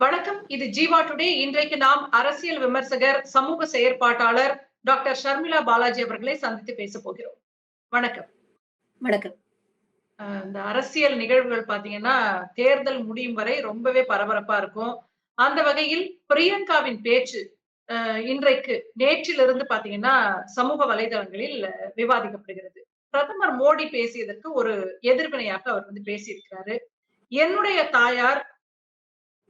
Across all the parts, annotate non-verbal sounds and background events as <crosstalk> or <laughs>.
வணக்கம். இது ஜீவா டுடே. இன்றைக்கு நாம் அரசியல் விமர்சகர் சமூக செயற்பாட்டாளர் டாக்டர் ஷர்மிளா பாலாஜி அவர்களை சந்தித்து பேச போகிறோம். வணக்கம். வணக்கம். இந்த அரசியல் நிகழ்வுகள் பாத்தீங்கன்னா தேர்தல் முடியும் வரை ரொம்பவே பரபரப்பா இருக்கும். அந்த வகையில் பிரியங்காவின் பேச்சு இன்றைக்கு நேற்றிலிருந்து பாத்தீங்கன்னா சமூக வலைதளங்களில் விவாதிக்கப்படுகிறது. பிரதமர் மோடி பேசியதற்கு ஒரு எதிர்வினையாக அவர் வந்து பேசியிருக்கிறாரு. என்னுடைய தாயார்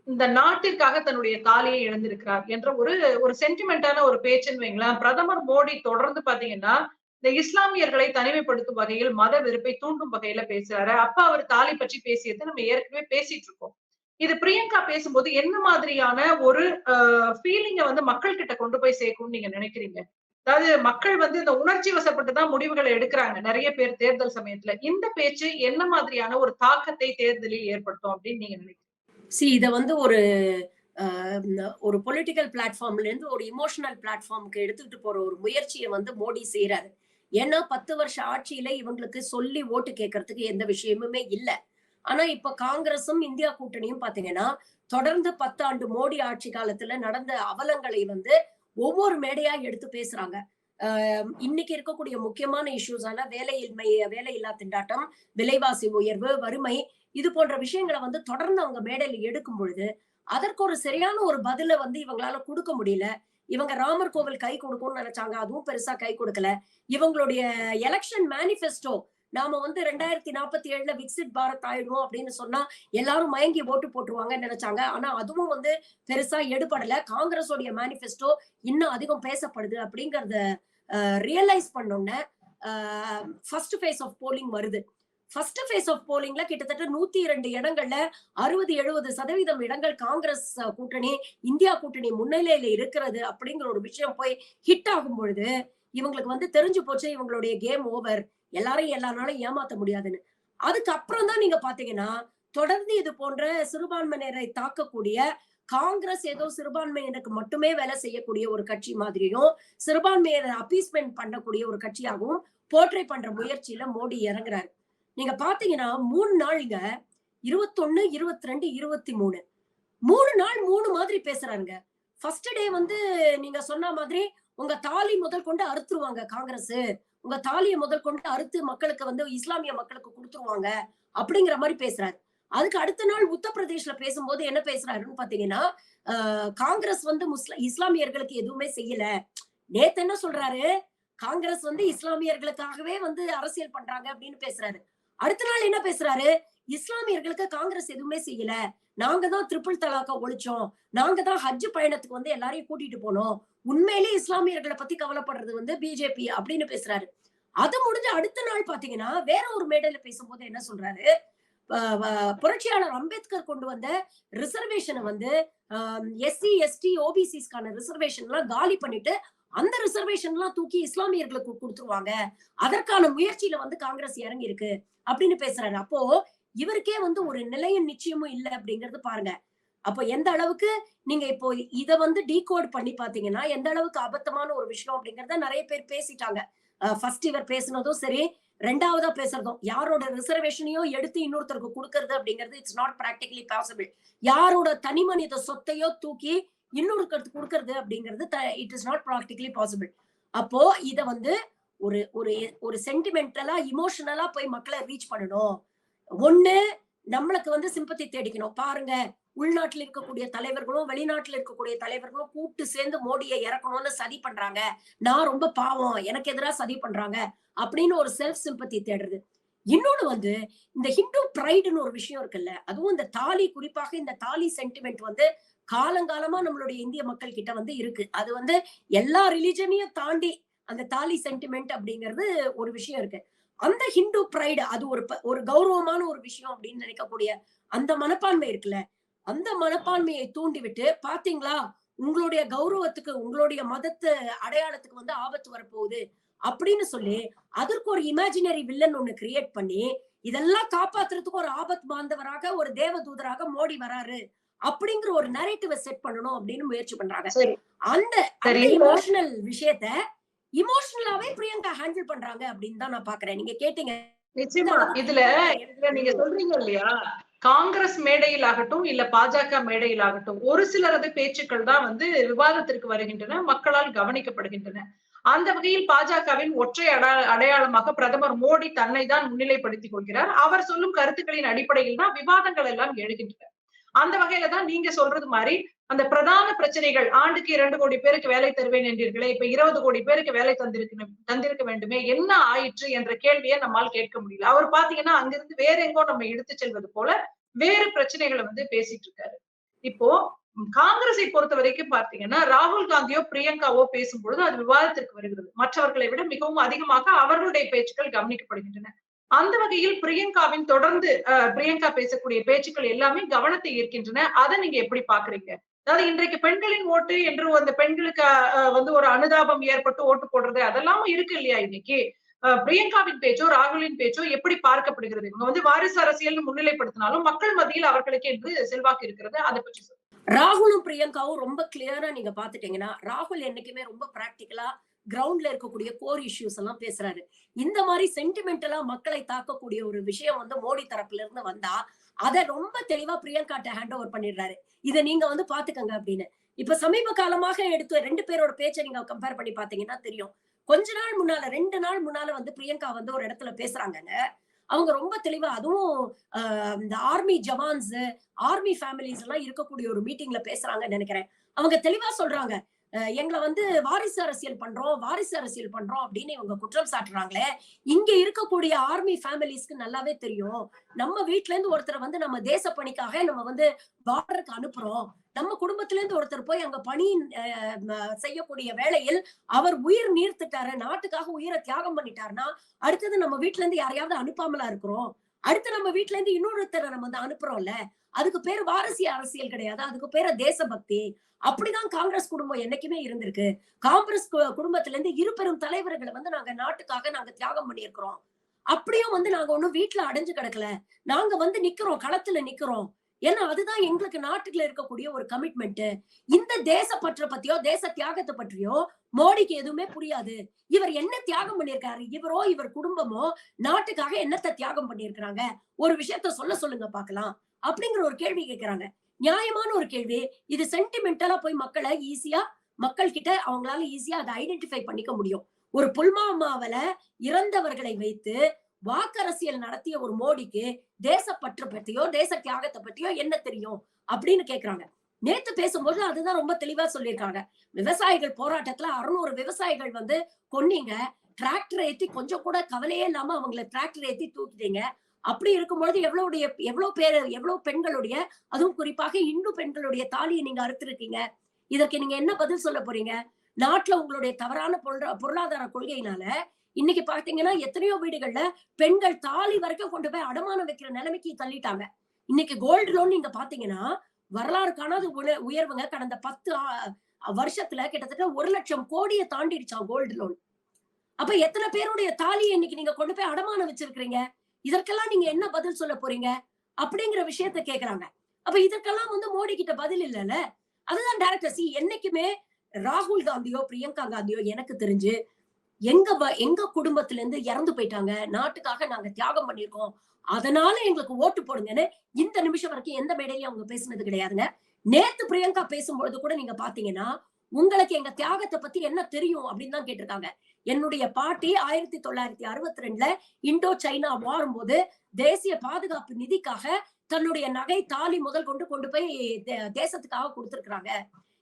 இந்த நாட்டிற்காக தன்னுடைய தாலியை இழந்திருக்கிறார் என்ற ஒரு ஒரு சென்டிமெண்டான ஒரு பேச்சுன்னு வைங்களேன். பிரதமர் மோடி தொடர்ந்து பாத்தீங்கன்னா இந்த இஸ்லாமியர்களை தனிமைப்படுத்தும் வகையில் மத வெறுப்பை தூண்டும் வகையில பேசுறாரு. அப்ப அவர் தாலி பற்றி பேசியதை நம்ம ஏற்கனவே பேசிட்டு இருக்கோம். இது பிரியங்கா பேசும்போது என்ன மாதிரியான ஒரு ஃபீலிங்கை வந்து மக்கள் கிட்ட கொண்டு போய் சேர்க்கும்னு நீங்க நினைக்கிறீங்க? அதாவது மக்கள் வந்து இந்த உணர்ச்சி வசப்பட்டு தான் முடிவுகளை எடுக்கிறாங்க நிறைய பேர் தேர்தல் சமயத்துல. இந்த பேச்சு என்ன மாதிரியான ஒரு தாக்கத்தை தேர்தலில் ஏற்படுத்தும் அப்படின்னு நீங்க நினைக்கிறீங்க? சி இதை வந்து ஒரு ஒரு பொலிட்டிக்கல் பிளாட்ஃபார்ம்ல இருந்து ஒரு இமோஷனல் பிளாட்ஃபார்முக்கு எடுத்துக்கிட்டு போற ஒரு முயற்சியை வந்து மோடி செய்யறாரு ஏன்னா பத்து வருஷ ஆட்சியில இவங்களுக்கு சொல்லி ஓட்டு கேட்கறதுக்கு எந்த விஷயமுமே இல்ல. ஆனா இப்ப காங்கிரஸும் இந்தியா கூட்டணியும் பாத்தீங்கன்னா தொடர்ந்து பத்தாண்டு மோடி ஆட்சி காலத்துல நடந்த அவலங்களை வந்து ஒவ்வொரு மேடையா எடுத்து பேசுறாங்க. இன்னைக்கு இருக்கக்கூடிய முக்கியமான இஷ்யூஸான வேலையின்மை வேலையில்லா திண்டாட்டம் விலைவாசி உயர்வு வறுமை இது போன்ற விஷயங்களை வந்து தொடர்ந்து அவங்க மேடையில் எடுக்கும் பொழுது அதற்கு ஒரு சரியான ஒரு பதில வந்து இவங்களால கொடுக்க முடியல. இவங்க ராமர் கோவில் கை கொடுக்கும்னு நினைச்சாங்க அதுவும் பெருசா கை கொடுக்கல. இவங்களுடைய எலெக்ஷன் மேனிஃபெஸ்டோ நாம வந்து ரெண்டாயிரத்தி நாற்பத்தி ஏழுல விக்சிட் பாரத் ஆயிடுவோம் அப்படின்னு சொன்னா எல்லாரும் மயங்கி ஓட்டு போட்டுருவாங்கன்னு நினைச்சாங்க. ஆனா அதுவும் வந்து பெருசா எடுபடல. காங்கிரஸோடைய மேனிஃபெஸ்டோ இன்னும் அதிகம் பேசப்படுது அப்படிங்கறத ரியலைஸ் பண்ணோன்னே ஃபர்ஸ்ட் ஃபேஸ் ஆஃப் போலிங் வருது. ஃபர்ஸ்ட் ஃபேஸ் ஆஃப் போலிங்ல கிட்டத்தட்ட நூத்தி இரண்டு இடங்கள்ல அறுபது எழுபது சதவீதம் இடங்கள் காங்கிரஸ் கூட்டணி இந்தியா கூட்டணி முன்னிலையில இருக்கிறது அப்படிங்கிற ஒரு விஷயம் போய் ஹிட் ஆகும் பொழுது இவங்களுக்கு வந்து தெரிஞ்சு போச்சு இவங்களுடைய கேம் ஓவர் எல்லாரையும் எல்லா நாளும் ஏமாத்த முடியாதுன்னு. அதுக்கப்புறம் தான் நீங்க பாத்தீங்கன்னா தொடர்ந்து இது போன்ற சிறுபான்மையினரை தாக்கக்கூடிய காங்கிரஸ் ஏதோ சிறுபான்மையினருக்கு மட்டுமே வேலை செய்யக்கூடிய ஒரு கட்சி மாதிரியும் சிறுபான்மையினர் அப்பீஸ்மெண்ட் பண்ணக்கூடிய ஒரு கட்சியாகவும் போர்ட்ரை பண்ற முயற்சியில மோடி இறங்குறாரு. நீங்க பாத்தீங்கன்னா மூணு நாளுங்க இருபத்தொன்னு இருபத்தி ரெண்டு இருபத்தி மூணு மூணு நாள் மூணு மாதிரி பேசுறாருங்க. ஃபர்ஸ்ட் டே வந்து நீங்க சொன்ன மாதிரி உங்க தாலி முதல் கொண்டு அறுத்துருவாங்க காங்கிரஸ். உங்க தாலியை முதல் கொண்டு அறுத்து மக்களுக்கு வந்து இஸ்லாமிய மக்களுக்கு கொடுத்துருவாங்க அப்படிங்கிற மாதிரி பேசுறாரு. அதுக்கு அடுத்த நாள் உத்தரப்பிரதேஷ்ல பேசும்போது என்ன பேசுறாருன்னு பாத்தீங்கன்னா ஆஹ், காங்கிரஸ் வந்து முஸ்ல இஸ்லாமியர்களுக்கு எதுவுமே செய்யல. நேத்து என்ன சொல்றாரு? காங்கிரஸ் வந்து இஸ்லாமியர்களுக்காகவே வந்து அரசியல் பண்றாங்க அப்படின்னு பேசுறாரு. அடுத்த நாள் என்ன பேசுறாரு? இஸ்லாமியர்களுக்கு காங்கிரஸ் எதுவுமே செய்யல. நாங்க தான் திரிபிள் தலாக்க ஒழிச்சோம். நாங்க தான் ஹஜ் பயணத்துக்கு வந்து எல்லாரையும் கூட்டிட்டு போனோம். உண்மையிலேயே இஸ்லாமியர்களை பத்தி கவலைப்படுறது வந்து பிஜேபி அப்படின்னு பேசுறாரு. அது முடிஞ்ச அடுத்த நாள் பாத்தீங்கன்னா வேற ஒரு மேடையில பேசும்போது என்ன சொல்றாரு? புரட்சியாளர் அம்பேத்கர் கொண்டு வந்த ரிசர்வேஷனை வந்து எஸ்சி எஸ்டி ஓபிசிஸ்க்கான ரிசர்வேஷன் எல்லாம் காலி பண்ணிட்டு அந்த ரிசர்வேஷன் எல்லாம் தூக்கி இஸ்லாமியர்களுக்கு கொடுத்துருவாங்க. அதற்கான முயற்சியில வந்து காங்கிரஸ் இறங்கி இருக்கு அப்படின்னு பேசுறாரு. அப்போ இவருக்கே வந்து ஒரு நிலையும் நிச்சயமும் இல்லை அப்படிங்கறது பாருங்க. அப்போ எந்த அளவுக்கு நீங்க இப்போ இதை வந்து டீகோட் பண்ணி பாத்தீங்கன்னா எந்த அளவுக்கு அபத்தமான ஒரு விஷயம் அப்படிங்கறத நிறைய பேர் பேசிட்டாங்க. ஃபர்ஸ்ட் இவர் பேசுனதும் சரி ரெண்டாவதா பேசுறதும். யாரோட ரிசர்வேஷனையும் எடுத்து இன்னொருத்தருக்கு கொடுக்கறது அப்படிங்கிறது இட்ஸ் நாட் ப்ராக்டிகலி பாசிபிள் யாரோட தனி மனித சொத்தையோ தூக்கி இன்னொருக்கு கொடுக்கறது அப்படிங்கிறது it is not practically possible அப்போ இத வந்து ஒரு ஒரு ஒரு சென்டிமெண்டலா இமோஷனலா போய் மக்களை ரீச் பண்ணணும். ஒன்னு நம்மளுக்கு வந்து சிம்பத்தி தேடிக்கணும். பாருங்க உள்நாட்டில் இருக்கக்கூடிய தலைவர்களும் வெளிநாட்டில் இருக்கக்கூடிய தலைவர்களும் கூப்பிட்டு சேர்ந்து மோடியை இறக்கணும்னு சதி பண்றாங்க. நான் ரொம்ப பாவம் எனக்கு எதிராக சதி பண்றாங்க அப்படின்னு ஒரு செல்ஃப் சிம்பத்தி தேடுறது. இன்னொன்னு வந்து இந்த ஹிந்து ப்ரைடுன்னு ஒரு விஷயம் இருக்குல்ல அதுவும் இந்த தாலி குறிப்பாக இந்த தாலி சென்டிமெண்ட் வந்து காலங்காலமா நம்மளுடைய இந்திய மக்கள் கிட்ட வந்து இருக்கு. அது வந்து எல்லா ரிலிஜனையும் தாண்டி அந்த தாலி சென்டிமெண்ட் அப்படிங்கிறது ஒரு விஷயம் இருக்கு. அந்த ஹிந்து ப்ரைடு அது ஒரு ஒரு கௌரவமான ஒரு விஷயம் அப்படின்னு நினைக்கக்கூடிய அந்த மனப்பான்மை இருக்குல்ல அந்த மனப்பான்மையை தூண்டிவிட்டு பாத்தீங்களா உங்களுடைய கௌரவத்துக்கு உங்களுடைய மதத்து அடையாளத்துக்கு வந்து ஆபத்து வரப்போகுது அப்படின்னு சொல்லி அதற்கு ஒரு இமேஜினரி வில்லன் ஒண்ணு கிரியேட் பண்ணி இதெல்லாம் காப்பாத்துறதுக்கு ஒரு ஆபத் பாந்தவராக ஒரு தேவதூதராக மோடி வராரு அப்படிங்கிற ஒரு நரேட்டிவ செட் பண்ணணும் அப்படின்னு முயற்சி பண்றாங்க. அந்த இமோஷனல் விஷயத்த இமோஷனலாவே பிரியங்கா ஹேண்டில் பண்றாங்க அப்படின்னு தான் நான் பாக்குறேன். நீங்க கேட்டீங்க. நிச்சயமா. இதுல இதுல நீங்க சொல்றீங்க இல்லையா? காங்கிரஸ் மேடையில் ஆகட்டும் இல்ல பாஜக மேடையில் ஆகட்டும் ஒரு சிலரது பேச்சுக்கள் தான் வந்து விவாதத்திற்கு வருகின்றன மக்களால் கவனிக்கப்படுகின்றன. அந்த வகையில் பாஜகவின் ஒற்றை அடா- அடையாளமாக பிரதமர் மோடி தன்னை தான் முன்னிலைப்படுத்திக் கொள்கிறார். அவர் சொல்லும் கருத்துக்களின் அடிப்படையில் தான் விவாதங்கள் எல்லாம் எழுகின்றன. அந்த வகையில தான் நீங்க சொல்றது மாதிரி அந்த பிரதான பிரச்சனைகள் ஆண்டுக்கு இரண்டு கோடி பேருக்கு வேலை தருவேன் என்றீர்களே இப்ப இருபது கோடி பேருக்கு வேலை தந்திருக்க தந்திருக்க வேண்டுமே என்ன ஆயிற்று என்ற கேள்வியை நம்மால் கேட்க முடியல. அவர் பாத்தீங்கன்னா அங்கிருந்து வேற எங்கோ நம்ம எடுத்து செல்வது போல வேறு பிரச்சனைகளை வந்து பேசிட்டு இருக்காரு. இப்போ காங்கிரஸை பொறுத்த வரைக்கும் பார்த்தீங்கன்னா ராகுல் காந்தியோ பிரியங்காவோ பேசும்பொழுது அது விவாதத்திற்கு வருகிறது. மற்றவர்களை விட மிகவும் அதிகமாக அவர்களுடைய பேச்சுக்கள் கவனிக்கப்படுகின்றன. அந்த வகையில் பிரியங்காவின் தொடர்ந்து அஹ், பிரியங்கா பேசக்கூடிய பேச்சுக்கள் எல்லாமே கவனத்தை ஈர்க்கின்றன. அதை நீங்க எப்படி பாக்குறீங்க அதாவது இன்றைக்கு பெண்களின் ஓட்டு என்று அந்த பெண்களுக்கு வந்து ஒரு அனுதாபம் ஏற்பட்டு ஓட்டு போடுறது அதெல்லாமும் இருக்கு இல்லையா இன்னைக்கு? பிரியங்காவின் பேச்சோ ராகுலின் பேச்சோ எப்படி பார்க்கப்படுகிறது? இவங்க வந்து வாரிசு அரசியல் முன்னிலைப்படுத்தினாலும் மக்கள் மத்தியில் அவர்களுக்கு என்று செல்வாக்கு இருக்கிறது. அதை பற்றி சொல்லுங்க. ராகுலும் பிரியங்காவும் ரொம்ப கிளியரா நீங்க பாத்துட்டீங்கன்னா ராகுல் என்னைக்குமே ரொம்ப பிராக்டிக்கலா கிரவுண்ட்ல இருக்கக்கூடிய கோர் இஷ்யூஸ் எல்லாம் பேசுறாரு. இந்த மாதிரி சென்டிமெண்டலா மக்களை தாக்கக்கூடிய ஒரு விஷயம் வந்து மோடி தரப்புல இருந்து வந்தா அதை ரொம்ப தெளிவா பிரியங்காட்ட ஹேண்ட் ஓவர் பண்ணிடுறாரு. இதை நீங்க வந்து பாத்துக்கங்க அப்படின்னு. இப்ப சமீப காலமாக எடுத்து ரெண்டு பேரோட பேச்சை நீங்க கம்பேர் பண்ணி பாத்தீங்கன்னா தெரியும். கொஞ்ச நாள் முன்னால ரெண்டு நாள் முன்னால வந்து பிரியங்கா வந்து ஒரு இடத்துல பேசுறாங்கங்க. அவங்க ரொம்ப தெளிவா அதுவும் ஆஹ், இந்த ஆர்மி ஜவான்ஸ் ஆர்மி ஃபேமிலிஸ் எல்லாம் இருக்கக்கூடிய ஒரு மீட்டிங்ல பேசுறாங்கன்னு நினைக்கிறேன். அவங்க தெளிவா சொல்றாங்க எங்களை வந்து வாரிசு அரசியல் பண்றோம் வாரிசு அரசியல் பண்றோம் அப்படின்னு இவங்க குற்றம் சாட்டுறாங்களே. இங்க இருக்கக்கூடிய ஆர்மி ஃபேமிலிஸ்க்கு நல்லாவே தெரியும். நம்ம வீட்டுல இருந்து ஒருத்தரை வந்து நம்ம தேச பணிக்காக நம்ம வந்து பார்டருக்கு அனுப்புறோம். நம்ம குடும்பத்துல இருந்து ஒருத்தர் போய் அங்க பணி அஹ், செய்யக்கூடிய வேளையில் அவர் உயிர் நீர்த்துட்டாரு நாட்டுக்காக உயிரை தியாகம் பண்ணிட்டாருன்னா அடுத்தது நம்ம வீட்டுல இருந்து யாரையாவது அனுப்பாமலா இருக்கிறோம். அடுத்து நம்ம வீட்டுல இருந்து இன்னொருத்தரை நம்ம வந்து அனுப்புறோம்ல அதுக்கு பேர் வாரிசிய அரசியல் கிடையாது. அதுக்கு பேர தேசபக்தி. அப்படிதான் காங்கிரஸ் குடும்பம் என்னைக்குமே இருந்திருக்கு. காங்கிரஸ் குடும்பத்துல இருந்து இரு பெரும் தலைவர்களை வந்து நாங்க நாட்டுக்காக நாங்க தியாகம் பண்ணியிருக்கிறோம். அப்படியும் வந்து நாங்க ஒண்ணும் வீட்டுல அடைஞ்சு கிடக்கல. நாங்க வந்து நிக்கிறோம் களத்துல நிக்கிறோம். ஏன்னா அதுதான் எங்களுக்கு நாட்டுக்குள்ள இருக்கக்கூடிய ஒரு கமிட்மெண்ட் இந்த தேச பற்ற பத்தியோ தேச தியாகத்தை பற்றியோ மோடிக்கு எதுவுமே புரியாது. இவர் என்ன தியாகம் பண்ணிருக்காரு இவரோ இவர் குடும்பமோ நாட்டுக்காக என்னத்தை தியாகம் பண்ணிருக்கிறாங்க ஒரு விஷயத்த சொல்ல சொல்லுங்க பாக்கலாம் அப்படிங்கிற ஒரு கேள்வி கேட்கிறாங்க நியாயமான ஒரு கேள்வி. இது சென்டிமெண்டலா போய் மக்களை ஈஸியா மக்கள் கிட்ட அவங்களால ஈஸியா அதை ஐடென்டிஃபை பண்ணிக்க முடியும். ஒரு புல்மாமாவில இறந்தவர்களை வைத்து வாக்கரசியல் நடத்திய ஒரு மோடிக்கு தேசப்பற்று பற்றியோ தேச தியாகத்தை பற்றியோ என்ன தெரியும்? அப்படின்னு கேக்குறாங்க. நேத்து பேசும்போது அதுதான் ரொம்ப தெளிவா சொல்லியிருக்காங்க. விவசாயிகள் போராட்டத்துல அறுநூறு விவசாயிகள் வந்து கொன்னீங்க. டிராக்டர் ஏத்தி கொஞ்சம் கூட கவலையே இல்லாம அவங்கள டிராக்டர் ஏத்தி தூக்கிட்டீங்க. அப்படி இருக்கும்பொழுது எவ்வளவுடைய எவ்வளவு பேர் எவ்வளவு பெண்களுடைய அதுவும் குறிப்பாக இந்து பெண்களுடைய தாலியை நீங்க அறுத்திருக்கீங்க. இதற்கு நீங்க என்ன பதில் சொல்ல போறீங்க? நாட்டுல உங்களுடைய தவறான பொருள் பொருளாதார கொள்கையினால இன்னைக்கு பாத்தீங்கன்னா எத்தனையோ வீடுகள்ல பெண்கள் தாலி வரைக்கும் கொண்டு போய் அடமானம் வைக்கிற நிலைமைக்கு தள்ளிட்டாங்க. இன்னைக்கு கோல்டு லோன் நீங்க பாத்தீங்கன்னா வரலாறு காணாத உய- உயர்வுங்க. கடந்த பத்து வருஷத்துல கிட்டத்தட்ட ஒரு லட்சம் கோடியை தாண்டிடுச்சான் கோல்டு லோன் அப்ப எத்தனை பேருடைய தாலியை இன்னைக்கு நீங்க கொண்டு போய் அடமானம் வச்சிருக்கிறீங்க? இதற்கெல்லாம் நீங்க என்ன பதில் சொல்ல போறீங்க? அப்படிங்கிற விஷயத்த கேக்குறாங்க. அப்ப இதற்கெல்லாம் வந்து மோடி கிட்ட பதில் இல்லைல்ல? அதுதான் டேரக்டர் சி என்னைக்குமே ராகுல் காந்தியோ பிரியங்கா காந்தியோ எனக்கு தெரிஞ்சு எங்க எங்க குடும்பத்துல இருந்து இறந்து போயிட்டாங்க. நாட்டுக்காக நாங்க தியாகம் பண்ணிருக்கோம் அதனால எங்களுக்கு ஓட்டு போடுங்கன்னு இந்த நிமிஷம் வரைக்கும் எந்த மேடையிலயும் அவங்க பேசுனது கிடையாதுங்க. நேத்து பிரியங்கா பேசும்பொழுது கூட நீங்க பாத்தீங்கன்னா உங்களுக்கு எங்க தியாகத்தை பத்தி என்ன தெரியும் அப்படின்னு தான் கேட்டிருக்காங்க. என்னுடைய பாட்டி ஆயிரத்தி தொள்ளாயிரத்தி அறுபத்தி ரெண்டுல இண்டோ சைனா வாரும்போது தேசிய பாதுகாப்பு நிதிக்காக தன்னுடைய நகை தாலி முதல் கொண்டு கொண்டு போய் தேசத்துக்காக கொடுத்திருக்கிறாங்க.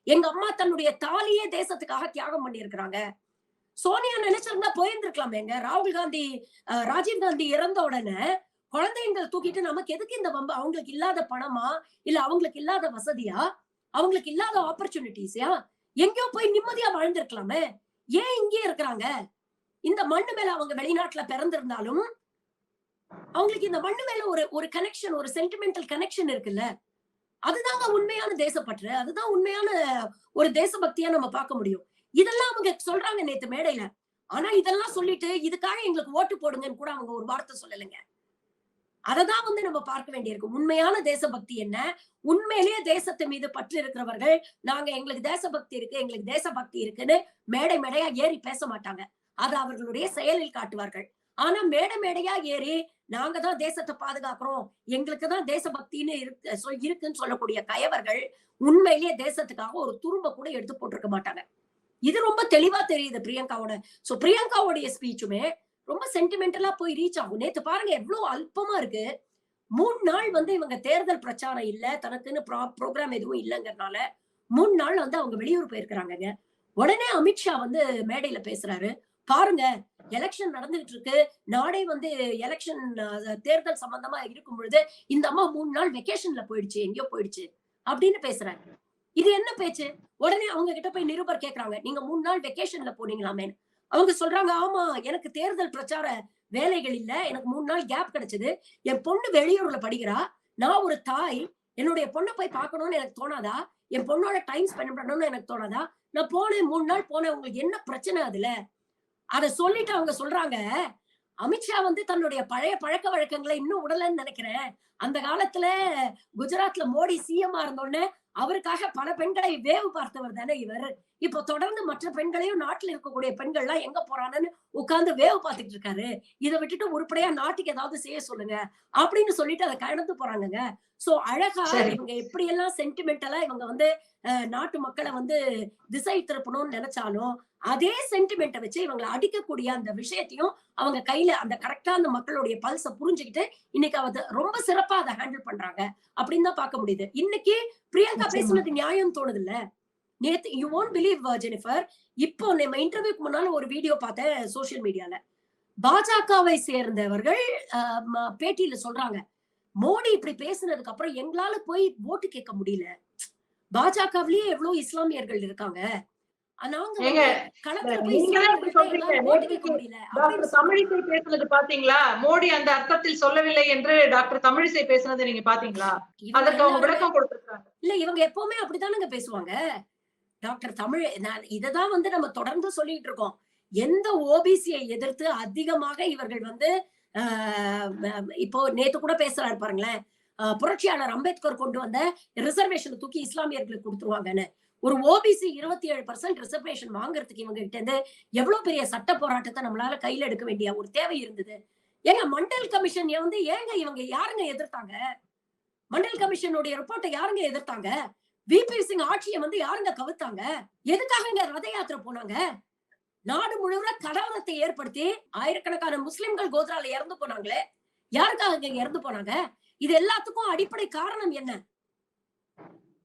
எங்க அம்மா தன்னுடைய தாலியே தேசத்துக்காக தியாகம் பண்ணியிருக்கிறாங்க. சோனியா நினைச்சிருந்தா போயிருந்திருக்கலாமேங்க ராகுல் காந்தி ராஜீவ் காந்தி இறந்த உடனே குழந்தைங்களை தூக்கிட்டு நமக்கு எதுக்கு இந்த வம்பு? அவங்களுக்கு இல்லாத பணமா? இல்ல அவங்களுக்கு இல்லாத வசதியா? அவங்களுக்கு இல்லாத ஆப்பர்ச்சுனிட்டிஸா எங்கேயோ போய் நிம்மதியா வாழ்ந்திருக்கலாமே? ஏன் இங்கே இருக்கிறாங்க? இந்த மண்ணு மேல அவங்க வெளிநாட்டுல பிறந்திருந்தாலும் அவங்களுக்கு இந்த மண்ணு மேல ஒரு ஒரு கனெக்ஷன் ஒரு சென்டிமெண்டல் கனெக்ஷன் இருக்குல்ல? அதுதாங்க உண்மையான தேசப்பற்று. அதுதான் உண்மையான ஒரு தேசபக்தியா நம்ம பார்க்க முடியும். இதெல்லாம் அவங்க சொல்றாங்க நேத்து மேடையில. ஆனா இதெல்லாம் சொல்லிட்டு இதுக்காக எங்களுக்கு ஓட்டு போடுங்கன்னு கூட அவங்க ஒரு வார்த்தை சொல்லலைங்க. அததான் வந்து நம்ம பார்க்க வேண்டியிருக்கு. உண்மையான தேசபக்தி என்ன? உண்மையிலேயே தேசத்து மீது பற்று இருக்கிறவர்கள் நாங்க எங்களுக்கு தேசபக்தி இருக்கு எங்களுக்கு தேசபக்தி இருக்குன்னு மேடை மேடையா ஏறி பேச மாட்டாங்க. அது அவர்களுடைய செயலில் காட்டுவார்கள். ஆனா மேடை மேடையா ஏறி நாங்க தான் தேசத்தை பாதுகாக்கிறோம் எங்களுக்கு தான் தேசபக்தின்னு இருக்கு சொ- இருக்குன்னு சொல்லக்கூடிய கயவர்கள் உண்மையிலேயே தேசத்துக்காக ஒரு துரும்ப கூட எடுத்து போட்டிருக்க மாட்டாங்க. இது ரொம்ப தெளிவா தெரியுது பிரியங்காவோட. சோ பிரியங்காவுடைய ஸ்பீச்சுமே ரொம்ப சென்டிமெண்டலா போய் ரீச் ஆகும். நேத்து பாருங்க எவ்வளவு அல்பமா இருக்கு. மூணு நாள் வந்து இவங்க தேர்தல் பிரச்சாரம் இல்ல தனக்குன்னு ப்ரோக்ராம் எதுவும் இல்லைங்கிறதுனால மூணு நாள் வந்து அவங்க வெளியூர் போயிருக்கிறாங்க உடனே அமித்ஷா வந்து மேடையில பேசுறாரு. பாருங்க எலெக்ஷன் நடந்துகிட்டு இருக்கு. நாடே வந்து எலெக்ஷன் தேர்தல் சம்பந்தமா இருக்கும் பொழுது இந்த அம்மா மூணு நாள் வெக்கேஷன்ல போயிடுச்சு எங்கேயோ போயிடுச்சு அப்படின்னு பேசுறாங்க இது என்ன பேச்சு? உடனே அவங்க கிட்ட போய் நிருபர் கேக்குறாங்க நீங்க மூணு நாள் வெக்கேஷன்ல போனீங்களாமே? அவங்க சொல்றாங்க ஆமா எனக்கு தேர்தல் பிரச்சார வேலைகள் இல்ல. எனக்கு மூணு நாள் கேப் கிடைச்சது. என் பொண்ணு வெளியூர்ல படிக்கிறா. நான் ஒரு தாய். என்னுடைய பொண்ணை போய் பார்க்கணும்னு எனக்கு தோணாதா? என் பொண்ணோட டைம் ஸ்பெண்ட் பண்ணணும்னு எனக்கு தோணாதா? நான் போனேன் மூணு நாள் போனேன். உங்களுக்கு என்ன பிரச்சனை அதுல? அதை சொல்லிட்டு அவங்க சொல்றாங்க அமித்ஷா வந்து தன்னுடைய பழைய பழக்க வழக்கங்களை இன்னும் விடலன்னு நினைக்கிறேன். அந்த காலத்துல குஜராத்ல மோடி சிஎம்மா இருந்தோடனே அவருக்காக பல பெண்களை வேவு பார்த்தவர் தானே இவர். இப்போ தொடர்ந்து மற்ற பெண்களையும் நாட்டுல இருக்கக்கூடிய பெண்கள்லாம் எங்க போறாங்கன்னு உட்கார்ந்து வேவு பார்த்துட்டு இருக்காரு இதை விட்டுட்டு உருப்படியா நாட்டுக்கு ஏதாவது செய்ய சொல்லுங்க அப்படின்னு சொல்லிட்டு அதை கடந்து போறாங்கங்க சோ அழகா. இவங்க எப்படி எல்லாம் சென்டிமெண்டலா இவங்க வந்து நாட்டு மக்களை வந்து திசை திருப்பணும்னு நினைச்சாலும் அதே சென்டிமெண்ட்டை வச்சு இவங்களை அடிக்கக்கூடிய அந்த விஷயத்தையும் அவங்க கையில அந்த கரெக்டா அந்த மக்களுடைய பல்ஸ புரிஞ்சுக்கிட்டு இன்னைக்கு அவ ரொம்ப சிறப்பா அதை ஹேண்டில் பண்றாங்க அப்படின்னு தான் பார்க்க முடியுது இன்னைக்கு பிரியங்கா. பேசுனது நியாயம் தோணுது இல்ல நேத்து யூ won't பிலீவ் ஜெனிஃபர் இப்போ நம்ம இன்டர்வியூக்கு முன்னால ஒரு வீடியோ பார்த்தேன் சோஷியல் மீடியால பாஜகவை சேர்ந்தவர்கள் ம- பேட்டியில சொல்றாங்க மோடி இப்படி பேசுனதுக்கு அப்புறம் எங்களால போய் ஓட்டு கேட்க முடியல. பாஜகவிலேயே எவ்வளவு இஸ்லாமியர்கள் இருக்காங்க. பேசுனது பாத்தீங்களா? மோடி அந்த அர்த்தத்தில் சொல்லவில்லை என்று டாக்டர் தமிழிசை பேசுனதை நீங்க பாத்தீங்களா? அதற்கு அவங்க விளக்கம் கொடுத்திருக்காங்க. இல்ல இவங்க எப்பவுமே அப்படித்தானுங்க பேசுவாங்க. டாக்டர் தமிழ் நான் இததான் வந்து நம்ம தொடர்ந்து சொல்லிட்டு இருக்கோம். எந்த ஓபிசியை எதிர்த்து அதிகமாக இவர்கள் வந்து ஆஹ், இப்போ நேத்து கூட பேசுறாரு பாருங்களேன். புரட்சியாளர் அம்பேத்கர் கொண்டு வந்த ரிசர்வேஷன் தூக்கி இஸ்லாமியர்களுக்கு கொடுத்துருவாங்கன்னு. ஒரு ஓபிசி இருபத்தி ஏழு பர்சன்ட் ரிசர்வேஷன் வாங்குறதுக்கு இவங்க கிட்ட இருந்து எவ்வளவு பெரிய சட்ட போராட்டத்தை நம்மளால கையில எடுக்க வேண்டிய ஒரு தேவை இருந்தது. ஏங்க மண்டல் கமிஷன் வந்து ஏங்க இவங்க யாருங்க எதிர்த்தாங்க? மண்டல் கமிஷனுடைய ரிப்போர்ட்டை யாருங்க எதிர்த்தாங்க? விபி சிங் ஆட்சியை வந்து யாருங்க கவுத்தாங்க? எதுக்காக இங்க ரத யாத்திரை போனாங்க? நாடு முழுவதும் கலவரத்தை ஏற்படுத்தி ஆயிரக்கணக்கான முஸ்லிம்கள் கோத்ரால இறந்து போனாங்களே. யாருக்காக இங்க இறந்து போனாங்க? இது எல்லாத்துக்கும் அடிப்படை காரணம் என்ன?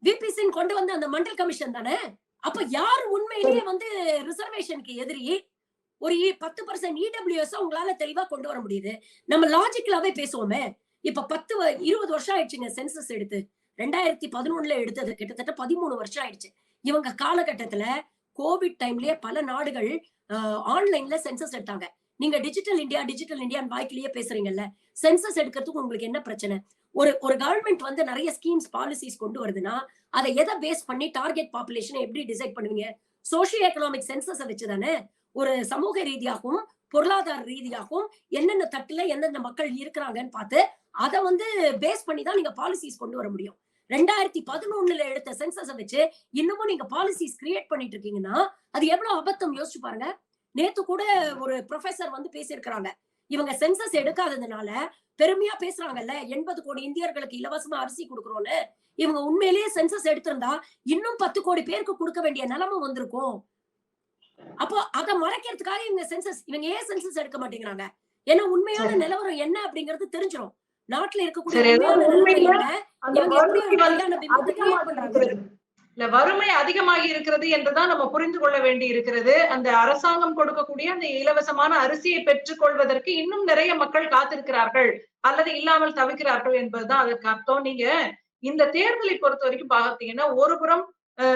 விபி சிங் கொண்டு வந்த அந்த மண்டல் கமிஷன் தானே? அப்ப யார் உண்மையிலேயே வந்து ரிசர்வேஷனுக்கு எதிரி? ஒரு பத்து பர்சன்ட் இடபிள்யூஎஸ் உங்களால தெளிவா கொண்டு வர முடியுது. நம்ம லாஜிக்கலாவே பேசுவோமே. இப்ப பத்து இருபது வருஷம் ஆயிடுச்சுங்க சென்சஸ் எடுத்து. ரெண்டாயிரத்தி பதினொன்னுல எடுத்தது. கிட்டத்தட்ட பதிமூணு வருஷம் ஆயிடுச்சு. இவங்க காலகட்டத்துல கோவிட் டைம்லயே பல நாடுகள் ஆன்லைன்ல சென்சஸ் எடுத்தாங்க. நீங்க டிஜிட்டல் இந்தியா டிஜிட்டல் இந்தியான்னு வாய்க்கிலேயே பேசுறீங்கல்ல சென்சஸ் எடுக்கிறதுக்கு உங்களுக்கு என்ன பிரச்சனை? ஒரு ஒரு கவர்மெண்ட் வந்து நிறைய ஸ்கீம்ஸ் பாலிசிஸ் கொண்டு வருதுன்னா அதை எதை பேஸ் பண்ணி டார்கெட் பாப்புலேஷனை எப்படி டிசைட் பண்ணுவீங்க? சோசியோ எக்கனாமிக் சென்சஸை வச்சுதானே ஒரு சமூக ரீதியாகவும் பொருளாதார ரீதியாகவும் என்னென்ன தட்டுல எந்தெந்த மக்கள் இருக்கிறாங்கன்னு பார்த்து அதை வந்து பேஸ் பண்ணி தான் நீங்க பாலிசிஸ் கொண்டு வர முடியும். ரெண்டாயிரத்தி பதினொன்னுல எடுத்த சென்சஸை வச்சு இன்னமும் நீங்க பாலிசிஸ் கிரியேட் பண்ணிட்டு இருக்கீங்கன்னா அது எவ்வளவு அபத்தம் யோசிச்சு பாருங்க. நேத்து கூட ஒரு ப்ரொஃபசர் வந்து பேசியிருக்கிறாங்க. இவங்க சென்சஸ் எடுக்காததுனால பெருமையா பேசுறாங்கல்ல எண்பது கோடி இந்தியர்களுக்கு இலவசமா அரிசி கொடுக்குறோம்னு இவங்க உண்மையிலேயே சென்சஸ் எடுத்திருந்தா இன்னும் பத்து கோடி பேருக்கு கொடுக்க வேண்டிய நிலைமை வந்திருக்கும். அப்போ அதை மறைக்கிறதுக்காக இவங்க சென்சஸ் இவங்க ஏன் சென்சஸ் எடுக்க மாட்டேங்கிறாங்க? ஏன்னா உண்மையான. நிலவரம் என்ன அப்படிங்கிறது தெரிஞ்சிடும் நாட்டுல இருக்கக்கூடிய இல்ல வறுமை அதிகமாகி இருக்கிறது என்றுதான் நம்ம புரிந்து கொள்ள வேண்டி இருக்கிறது. அந்த அரசாங்கம் கொடுக்கக்கூடிய அந்த இலவசமான அரிசியை பெற்றுக் கொள்வதற்கு இன்னும் நிறைய மக்கள் காத்திருக்கிறார்கள். அல்லது இல்லாமல் தவிக்கிறார்கள் என்பதுதான் அதற்கு அர்த்தம். நீங்க இந்த தேர்தலை பொறுத்த வரைக்கும் பார்த்தீங்கன்னா ஒரு புறம்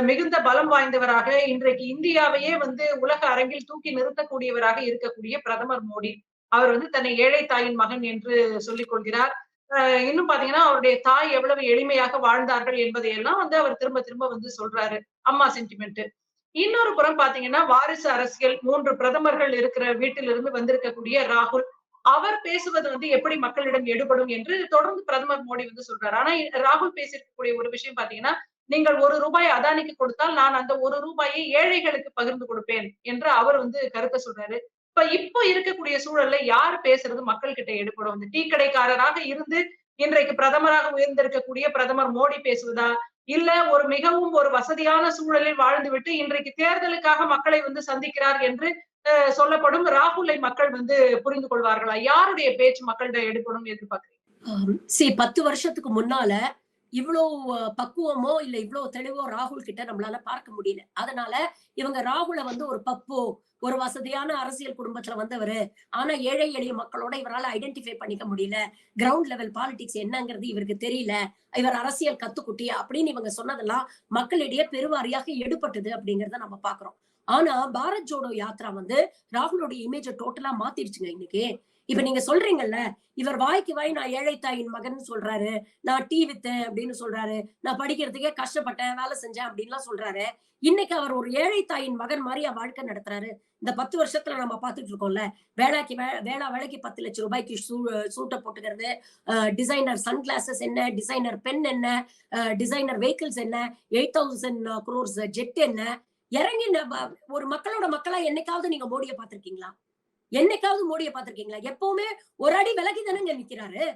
மிகுந்த பலம் வாய்ந்தவராக இன்றைக்கு இந்தியாவையே வந்து உலக அரங்கில் தூக்கி நிறுத்தக்கூடியவராக இருக்கக்கூடிய பிரதமர் மோடி. அவர் வந்து தன்னை ஏழை தாயின் மகன் என்று சொல்லிக் கொள்கிறார். இன்னும் பாத்தீங்கன்னா அவருடைய தாய் எவ்வளவு எளிமையாக வாழ்ந்தார்கள் என்பதையெல்லாம் வந்து அவர் திரும்ப திரும்ப வந்து சொல்றாரு. அம்மா சென்டிமெண்ட் இன்னொரு புறம் பாத்தீங்கன்னா வாரிசு அரசியல் மூன்று பிரதமர்கள் இருக்கிற வீட்டிலிருந்து வந்திருக்கக்கூடிய ராகுல். அவர் பேசுவது வந்து எப்படி மக்களிடம் எடுபடும் என்று தொடர்ந்து பிரதமர் மோடி வந்து சொல்றாரு. ஆனா ராகுல் பேசியிருக்கக்கூடிய ஒரு விஷயம் பாத்தீங்கன்னா நீங்கள் ஒரு ரூபாய் அதானிக்கு கொடுத்தால் நான் அந்த ஒரு ரூபாயை ஏழைகளுக்கு பகிர்ந்து கொடுப்பேன் என்று அவர் வந்து கருத்தை சொல்றாரு. இப்ப இப்போ இருக்கக்கூடிய சூழல்ல யார் பேசுறது மக்கள் கிட்ட எடுப்படும் இந்த டீ கடைக்காரராக இருந்து இன்றைக்கு பிரதமராக உயர்ந்திருக்கக்கூடிய பிரதமர் மோடி பேசுவதா? இல்ல ஒரு மிகவும் ஒரு வசதியான சூழலில் வாழ்ந்துவிட்டு இன்றைக்கு தேர்தலுக்காக மக்களை வந்து சந்திக்கிறார் என்று அஹ், சொல்லப்படும் ராகுலை மக்கள் வந்து புரிந்து கொள்வார்களா? யாருடைய பேச்சு மக்கள்கிட்ட எடுக்கணும்னு எதிர்பார்க்கிறீங்க? சரி பத்து வருஷத்துக்கு முன்னால இவ்வளோ பக்குவமோ இல்ல இவ்வளோ தெளிவோ ராகுல் கிட்ட நம்மளால பார்க்க முடியல. அதனால இவங்க ராகுல வந்து ஒரு பப்போ ஒரு வசதியான அரசியல் குடும்பத்துல வந்தவரு. ஆனா ஏழை எளிய மக்களோட இவரால ஐடென்டிஃபை பண்ணிக்க முடியல. கிரவுண்ட் லெவல் பாலிடிக்ஸ் என்னங்கிறது இவருக்கு தெரியல. இவர் அரசியல் கத்துக்குட்டி அப்படின்னு இவங்க சொன்னதெல்லாம் மக்களிடையே பெருவாரியாக எடுபட்டது அப்படிங்கறத நம்ம பாக்குறோம். ஆனா பாரத் ஜோடோ யாத்ரா வந்து ராகுலோட இமேஜ டோட்டலா மாத்திடுச்சுங்க இன்னைக்கு. இப்ப நீங்க சொல்றீங்கல்ல இவர் வாய்க்கு வாய் நான் ஏழை தாயின் மகன் சொல்றாரு நான் டீ வித்தேன் அப்படின்னு சொல்றாரு நான் படிக்கிறதுக்கே கஷ்டப்பட்டேன் வேலை செஞ்சேன் அப்படின்லாம் சொல்றாரு. இன்னைக்கு அவர் ஒரு ஏழை தாயின் மகன் மாதிரி வாழ்க்கை நடத்துறாரு. இந்த பத்து வருஷத்துல நம்ம பார்த்துட்டு இருக்கோம்ல வேலைக்கு வே- வேளா வேலைக்கு பத்து லட்சம் ரூபாய்க்கு சூ சூட்டை போட்டுக்கிறது டிசைனர் சன் கிளாஸஸ் என்ன டிசைனர் பென் என்ன டிசைனர் வெஹிக்கிள்ஸ் என்ன எயிட் தௌசண்ட் குரோர்ஸ் ஜெட் என்ன இறங்கி ஒரு மக்களோட மக்களா என்னைக்காவது நீங்க மோடியை பார்த்திருக்கீங்களா? என்னைக்காவது மோடியை பாத்திருக்கீங்களா எப்பவுமே ஒரு அடி விலகி தானேங்க நிக்கிறாரு.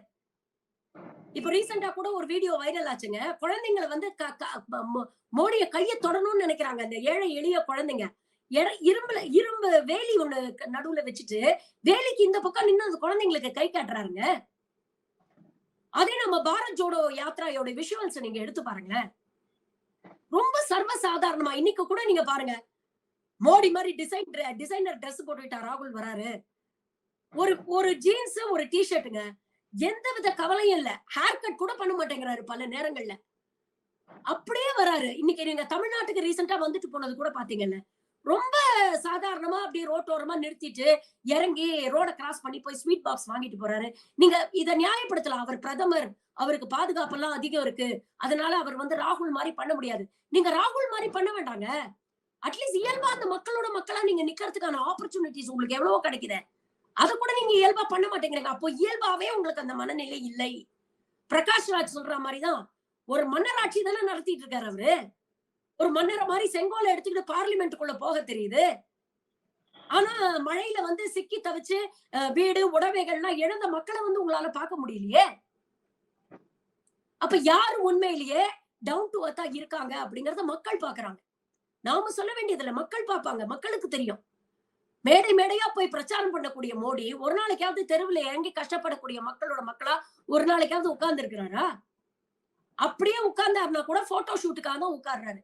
இப்ப ரீசெண்டா கூட ஒரு வீடியோ வைரல் ஆச்சுங்க. குழந்தைங்களை வந்து க- க- மோ- மோடிய கைய தொடணும்னு நினைக்கிறாங்க. அந்த ஏழை எளிய குழந்தைங்க. இரும்புல இரும்பு வேலி ஒண்ணு க- நடுவுல வச்சுட்டு வேலிக்கு இந்த பக்கம் நின்று அந்த குழந்தைங்களுக்கு கை காட்டுறாருங்க. அதே நம்ம பாரத் ஜோடோ யாத்ராயோட விஷுவல்ஸ் நீங்க எடுத்து பாருங்க ரொம்ப சர்வ சாதாரணமா. இன்னைக்கு கூட நீங்க பாருங்க. மோடி மாதிரி டிசைன் டிசைனர் Dress போட்டுக்கிட்டா ராகுல் வராரு. ஒரு ஒரு ஜீன்ஸ் ஒரு டிஷர்ட்டுங்க எந்த வித கவலையும் இல்ல. ஹேர் கட் கூட பண்ண மாட்டேங்கிறாரு பல நேரங்கள்ல. அப்படியே வராரு. இன்னைக்கு நீங்க தமிழ்நாட்டுக்கு ரீசெண்டா வந்துட்டு போனது கூட பாத்தீங்கல்ல. ரொம்ப சாதாரணமா அப்படியே ரோட்டோரமா நிறுத்திட்டு இறங்கி ரோட கிராஸ் பண்ணி போய் ஸ்வீட் பாக்ஸ் வாங்கிட்டு போறாரு. நீங்க இத நியாயப்படுத்தலாம். அவர் பிரதமர் அவருக்கு பாதுகாப்பெல்லாம் அதிகம் இருக்கு. அதனால அவர் வந்து ராகுல் மாதிரி பண்ண முடியாது. நீங்க ராகுல் மாதிரி பண்ண வேண்டாங்க. அட்லீஸ்ட் இயல்பா அந்த மக்களோட மக்களா நீங்க நிக்கிறதுக்கான ஆப்பர்ச்சுனிட்டிஸ் உங்களுக்கு எவ்வளவோ கிடைக்குது. அதை கூட நீங்க இயல்பா பண்ண மாட்டேங்கிறீங்க. அப்போ இயல்பாவே உங்களுக்கு அந்த மனநிலை இல்லை. பிரகாஷ் ராஜ் சொல்ற மாதிரிதான். ஒரு மன்னராட்சி தானே நடத்திட்டு இருக்காரு அவரு. ஒரு மன்னரை மாதிரி செங்கோலை எடுத்துக்கிட்டு பார்லிமெண்ட்டுக்குள்ள போக தெரியுது. ஆனா மழையில வந்து சிக்கி தவிச்சு வீடு உடவைகள்லாம் இழந்த மக்களை வந்து உங்களால பார்க்க முடியலையே. அப்ப யாரு உண்மையிலேயே டவுன் டு அர்த்தா இருக்காங்க அப்படிங்கறத மக்கள் பாக்குறாங்க நாம சொல்ல வேண்டியதில்ல. மக்கள் பார்ப்பாங்க. மக்களுக்கு தெரியும். மேடை மேடையா போய் பிரச்சாரம் பண்ணக்கூடிய மோடி ஒரு நாளைக்காவது தெருவில் இறங்கி கஷ்டப்படக்கூடிய மக்களோட மக்களா ஒரு நாளைக்காவது உட்கார்ந்து இருக்கிறாரா அப்படியே உட்கார்ந்தாருன்னா கூட போட்டோ ஷூட்டுக்காக தான் உட்கார்றாரு.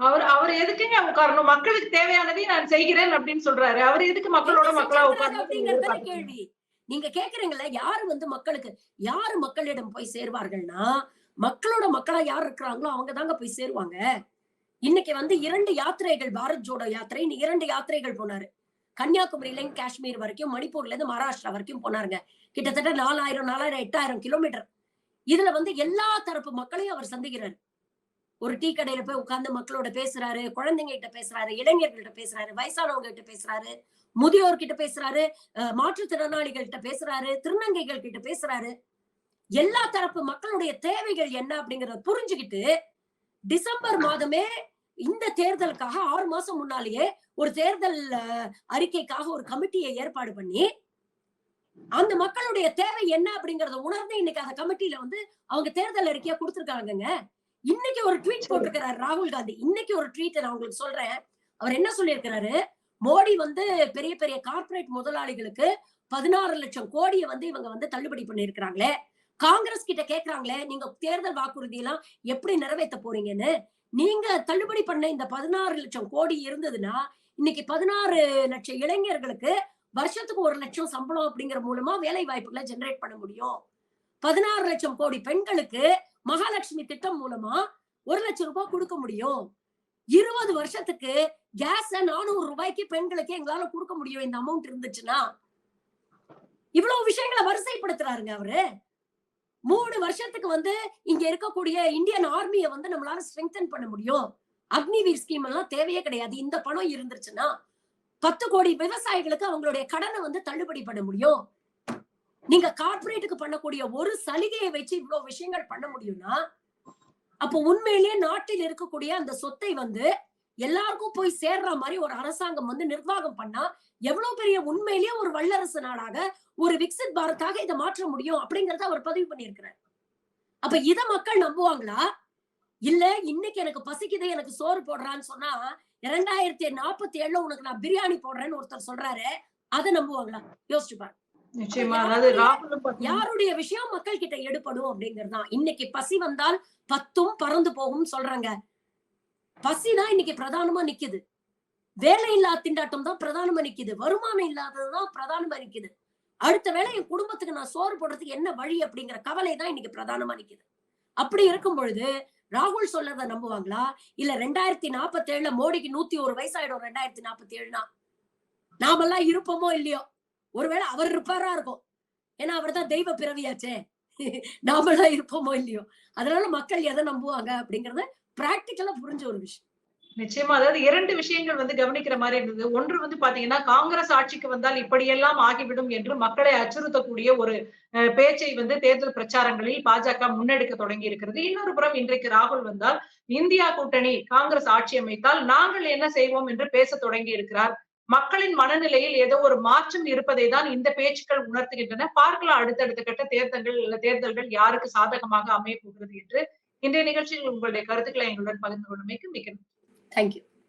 அவர் அவர் எதுக்குங்க உட்காரணும்? மக்களுக்கு தேவையானதை நான் செய்கிறேன் அப்படின்னு சொல்றாரு. அவர் எதுக்கு மக்களோட மக்களா செஞ்சிருக்காரு அப்படிங்கறது கேள்வி. நீங்க கேக்குறீங்கல்ல யாரு வந்து மக்களுக்கு யாரு மக்களிடம் போய் சேர்வார்கள்னா மக்களோட மக்களா யார் இருக்கிறாங்களோ அவங்க தாங்க போய் சேருவாங்க. இன்னைக்கு வந்து இரண்டு யாத்திரைகள் பாரத் ஜோடோ யாத்திரை. இரண்டு யாத்திரைகள் போனாரு. கன்னியாகுமரியில இருந்து காஷ்மீர் வரைக்கும் மணிப்பூர்ல இருந்து மகாராஷ்டிரா வரைக்கும் போனாருங்க. கிட்டத்தட்ட நாலாயிரம் நாலாயிரம் எட்டாயிரம் கிலோமீட்டர். இதுல வந்து எல்லா தரப்பு மக்களையும் அவர் சந்திக்கிறாரு. ஒரு டீ கடையில போய் உட்கார்ந்து மக்களோட பேசுறாரு குழந்தைங்க கிட்ட பேசுறாரு இளைஞர்கள்ட்ட பேசுறாரு வயசானவங்க கிட்ட பேசுறாரு முதியோர்கிட்ட பேசுறாரு மாற்றுத்திறனாளிகள்கிட்ட பேசுறாரு திருநங்கைகள் கிட்ட பேசுறாரு. எல்லா தரப்பு மக்களுடைய தேவைகள் என்ன அப்படிங்கறத புரிஞ்சுக்கிட்டு டிசம்பர் மாதமே இந்த தேர்தலுக்காக ஆறு மாசம் முன்னாலேயே ஒரு தேர்தல் அறிக்கைக்காக ஒரு கமிட்டியை ஏற்பாடு பண்ணி அந்த மக்களுடைய தேவை என்ன அப்படிங்கறத உணர்ந்து இன்னைக்கு அந்த கமிட்டியில வந்து அவங்க தேர்தல் அறிக்கையா கொடுத்திருக்காங்கங்க. இன்னைக்கு ஒரு ட்வீட் போட்டிருக்கிறாரு ராகுல் காந்தி. இன்னைக்கு ஒரு ட்வீட் நான் உங்களுக்கு சொல்றேன். அவர் என்ன சொல்லியிருக்கிறாரு? மோடி வந்து பெரிய பெரிய கார்ப்பரேட் முதலாளிகளுக்கு பதினாறு லட்சம் கோடியை வந்து இவங்க வந்து தள்ளுபடி பண்ணியிருக்கிறாங்களே. காங்கிரஸ் கிட்ட கேக்குறாங்களே நீங்க தேர்தல் வாக்குறுதி எல்லாம் எப்படி நிறைவேற்ற போறீங்கன்னு? நீங்க தள்ளுபடி பண்ண இந்த பதினாறு லட்சம் கோடி இருந்ததுன்னா இன்னைக்கு பதினாறு லட்சம் இளைஞர்களுக்கு வருஷத்துக்கு ஒரு லட்சம் சம்பளம் அப்படிங்கிற மூலமா வேலை வாய்ப்புகளை ஜெனரேட் பண்ண முடியும். பதினாறு லட்சம் கோடி பெண்களுக்கு மகாலட்சுமி திட்டம் மூலமா ஒரு லட்சம் ரூபாய் கொடுக்க முடியும். இருபது வருஷத்துக்கு கேஸ் நானூறு ரூபாய்க்கு பெண்களுக்கு எங்களால கொடுக்க முடியும். இந்த அமௌண்ட் இருந்துச்சுன்னா இவ்வளவு விஷயங்களை வரிசைப்படுத்துறாருங்க அவரு. மூணு வருஷத்துக்கு வந்து இங்க இருக்கக்கூடிய இந்தியன் ஆர்மியை வந்து நம்மளால ஸ்ட்ரெங்தன் பண்ண முடியும். அக்னிவீர் ஸ்கீம் எல்லாம் தேவையே கிடையாது. இந்த பணம் இருந்துருச்சுன்னா பத்து கோடி விவசாயிகளுக்கு அவங்களுடைய கடனை வந்து தள்ளுபடி பண்ண முடியும். நீங்க கார்ப்பரேட்டுக்கு பண்ணக்கூடிய ஒரு சலுகையை வச்சு இவ்வளவு விஷயங்கள் பண்ண முடியும்னா அப்போ உண்மையிலேயே நாட்டில் இருக்கக்கூடிய அந்த சொத்தை வந்து எல்லாருக்கும் போய் சேர்ற மாதிரி ஒரு அரசாங்கம் வந்து நிர்வாகம் பண்ணா எவ்வளவு பெரிய உண்மையிலேயே ஒரு வல்லரசு நாடாக ஒரு விக்சித் பாரத்தாக இதை மாற்ற முடியும் அப்படிங்கறத அவர் பதிவு பண்ணியிருக்கிறார். அப்ப இத மக்கள் நம்புவாங்களா? இல்ல இன்னைக்கு எனக்கு பசிக்குது எனக்கு சோறு போடுறான்னு சொன்னா இரண்டாயிரத்தி நாற்பத்தி ஏழுல உனக்கு நான் பிரியாணி போடுறேன்னு ஒருத்தர் சொல்றாரு அதை நம்புவாங்களா? யோசிச்சு யாருடைய விஷயம் மக்கள் கிட்ட எடுபடும் அப்படிங்கறதுதான். இன்னைக்கு பசி வந்தால் பத்தும் பறந்து போகும் சொல்றாங்க. பசிதான் இன்னைக்கு பிரதானமா நிக்குது. வேலை இல்லா திண்டாட்டம் தான் பிரதானமா நிக்குது. வருமானம் இல்லாததுதான் பிரதானமா நிக்குது. அடுத்த வேளை என் குடும்பத்துக்கு நான் சோறு போடுறதுக்கு என்ன வழி அப்படிங்கிற கவலை தான் இன்னைக்கு பிரதானமா நிக்குது. அப்படி இருக்கும் பொழுது ராகுல் சொல்றத நம்புவாங்களா? இல்ல ரெண்டாயிரத்தி நாற்பத்தி ஏழுல மோடிக்கு நூத்தி ஒரு வயசாயிடும் ரெண்டாயிரத்தி நாற்பத்தி ஏழுனா நாமெல்லாம் இருப்போமோ இல்லையோ? ஒருவேளை அவர் இருப்பாரா இருக்கும். ஏன்னா அவர் தான் தெய்வ பிறவியாச்சே. <laughs> நாமெல்லாம் இருப்போமோ இல்லையோ? அதனால மக்கள் எதை நம்புவாங்க அப்படிங்கறத பிராக்டிக்கலா புரிஞ்ச ஒரு விஷயம். நிச்சயமா அதாவது இரண்டு விஷயங்கள் வந்து கவனிக்கிற மாதிரி இருந்தது. ஒன்று வந்து பாத்தீங்கன்னா காங்கிரஸ் ஆட்சிக்கு வந்தால் இப்படியெல்லாம் ஆகிவிடும் என்று மக்களை அச்சுறுத்தக்கூடிய ஒரு பேச்சை வந்து தேர்தல் பிரச்சாரங்களில் பாஜக முன்னெடுக்க தொடங்கி இருக்கிறது. இன்னொரு புறம் இன்றைக்கு ராகுல் வந்தால் இந்தியா கூட்டணி காங்கிரஸ் ஆட்சி அமைத்தால் நாங்கள் என்ன செய்வோம் என்று பேச தொடங்கி இருக்கிறார். மக்களின் மனநிலையில் ஏதோ ஒரு மாற்றம் இருப்பதை தான் இந்த பேச்சுக்கள் உணர்த்துகின்றன. பார்க்கலாம் அடுத்தடுத்த கட்ட தேர்தல்கள் தேர்தல்கள் யாருக்கு சாதகமாக அமைய போகிறது என்று இன்றைய நிகழ்ச்சியில் உங்களுடைய கருத்துக்களை எங்களுடன் பகிர்ந்து கொண்டமைக்கு மிக்க நன்றி. தேங்க்யூ